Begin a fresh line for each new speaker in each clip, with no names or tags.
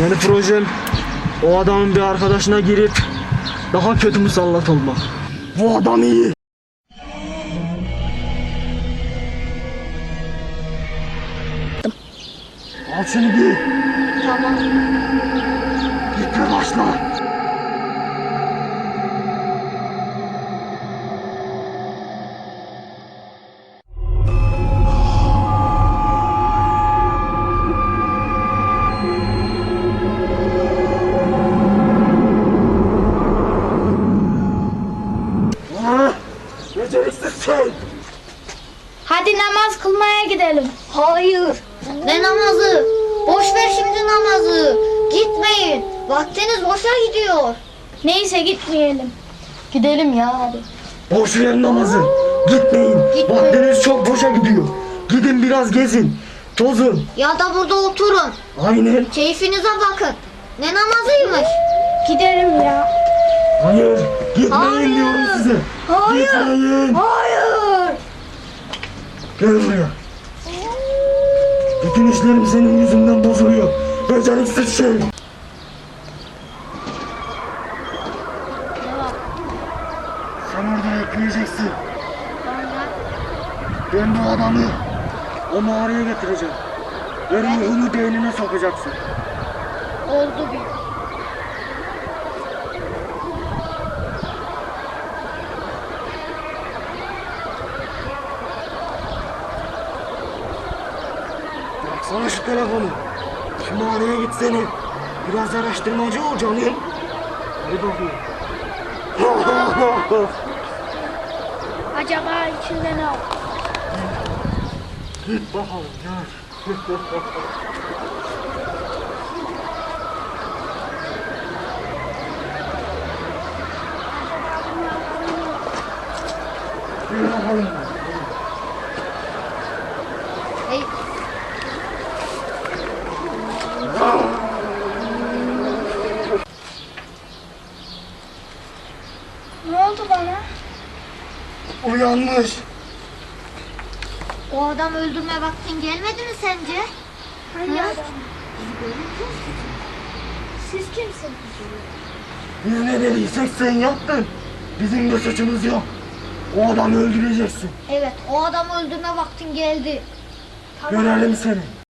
Yeni projem o adamın bir arkadaşına girip daha kötü musallat olmak. Bu adam iyi. Al şunu giy.
Tamam.
Git ve başla. Şey.
Hadi namaz kılmaya gidelim. Hayır. Ne namazı? Boş ver şimdi namazı. Gitmeyin. Vaktiniz boşa gidiyor. Neyse gitmeyelim. Gidelim ya hadi.
Boş verin namazı. Gitmeyin.
Gitmeyin.
Vaktiniz çok boşa gidiyor. Gidin biraz gezin. Tozun.
Ya da burada oturun.
Aynen.
Keyfinize bakın. Ne namazıymış? Gidelim ya.
Hayır. Gitmeyin
Hayır.
diyorum size.
Hayır.
Gitmeyin.
Hayır.
Buraya. Bütün işlerim senin yüzünden bozuluyor. Beceriksiz şey. Sen orada bekleyeceksin. Ben bu adamı o mağaraya getireceğim. Ve ruhunu beynine sokacaksın.
Oldu bir.
Baksana şu telefonu. Mağaraya gitsene. Biraz araştırmacı ol canım. Hadi bakayım.
Acaba içinde ne var?
Git bakalım. Gel bakalım.
Ey, Ne oldu bana?
Uyanmış.
O adam öldürme vaktin gelmedi mi sence? Hangi adam? Siz kimsiniz?
Biz ne dediysek sen yaptın. Bizim de suçumuz yok. O adamı öldüreceksin.
Evet, o adamı öldürme vaktin geldi.
Görelim seni.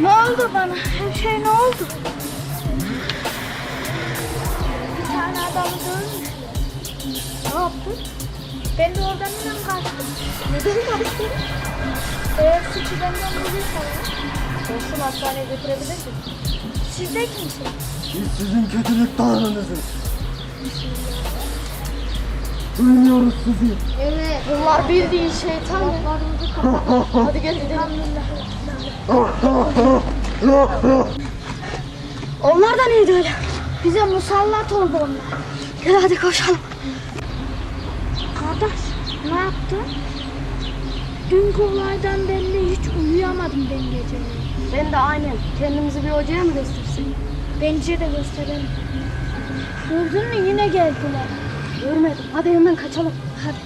Ne oldu bana? Her şey ne oldu? Bir tane adamı dövmüş. Ne yaptın? Ben de oradan hemen kaçtım. Neden kaçtın? Eğer suçu benden bilirse olsun hastaneye götürebilirsin. Siz de kimsiniz?
Biz sizin kötülük tanrınızız. Duymuyoruz sizi.
Evet. Bunlar bildiğin şeytan. Hadi gel gidelim. Onlar da neydi öyle? Bize musallat oldu onlar. Gel hadi koşalım. Kardeş ne yaptın? Dünkü olaydan belli hiç uyuyamadım ben gece. Ben de aynen. Kendimizi bir hocaya mı göstersek? Bence de gösterelim. Gördün mü yine geldiler. Görmedim. Hadi hemen kaçalım. Hadi.